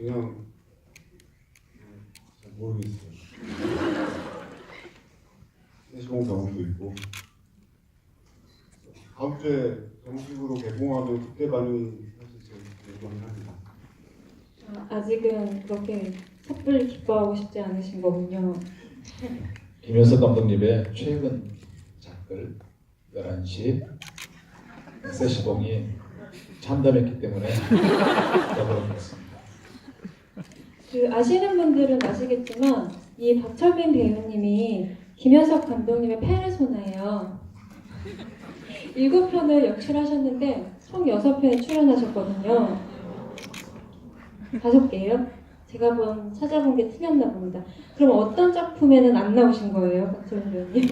그냥 음, 잘 모르겠어요. 세시봉 경험도 있고 다음 주에 정식으로 개봉하면 그때 반응이 사실 제일 궁금합니다. 아, 아직은 그렇게 섣불리 기뻐하고 싶지 않으신 거군요. 김현석 감독님의 최근 작글 11시 세시봉이 참담했기 때문에 더불어겠습니다. 그 아시는 분들은 아시겠지만 이 박철빈 배우님이 김현석 감독님의 페르소나예요. 일곱 편을 연출하셨는데 총 여섯 편에 출연하셨거든요. 다섯 개요? 제가 한번 찾아본 게 틀렸나 봅니다. 그럼 어떤 작품에는 안 나오신 거예요, 박철빈 배우님?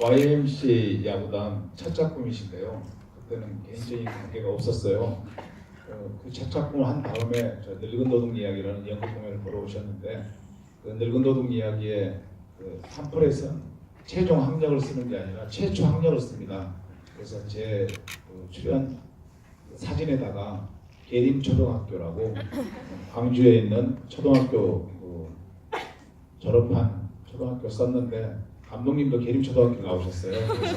YMC 야구단 첫 작품이신데요. 그때는 개인적인 관계가 없었어요. 어, 그첫 작품을 한 다음에 저 늙은 도둑 이야기라는 연극 공연을 보러 오셨는데 그 늙은 도둑 이야기의 그 팜플에서 최종 학력을 쓰는 게 아니라 최초 학력을 씁니다. 그래서 제 그 출연 사진에다가 계림 초등학교라고 광주에 있는 초등학교 그 졸업한 초등학교 썼는데 감독님도 계림 초등학교 나오셨어요. 그래서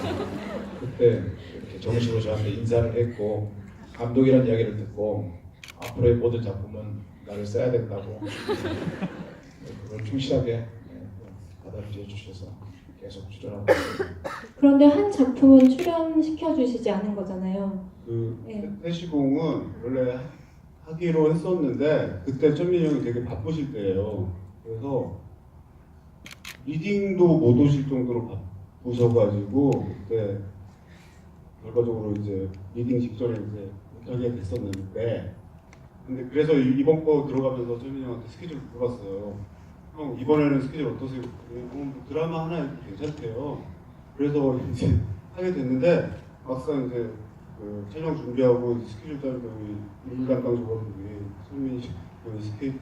그때 이렇게 정식으로 저한테 인사를 했고 감독이라는 이야기를 듣고 앞으로의 모든 작품은 나를 써야 된다고 그걸 충실하게 네, 받아들여 주셔서 계속 출연하고 있습니다. 그런데 한 작품은 출연시켜 주시지 않은 거잖아요. 그 네. 세시봉은 원래 하기로 했었는데 그때 천민이 형이 되게 바쁘실 때예요. 그래서 리딩도 못 오실 정도로 바쁘셔가지고 그때 결과적으로 이제 리딩 직전에 이제 못하게 됐었는데 근데 그래서 이- 이번 거 들어가면서 천민이 형한테 스케줄 물어봤어요. 형 이번에는 스케줄 어떠세요? 어, 뭐 드라마 하나 해도 괜찮대요. 그래서 이제 하게 됐는데 막상 이제 그 촬영 준비하고 스케줄 짜는 경우 인물 담당 조합들이 손민이 형이 스케줄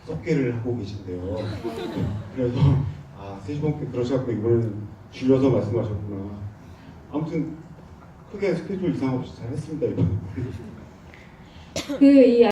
다섯 개를 하고 계신데요. 그래서 아 세시봉께 그러셔갖고 이번에는 줄여서 말씀하셨구나. 아무튼 크게 스케줄 이상 없이 잘 했습니다 이번에. 그이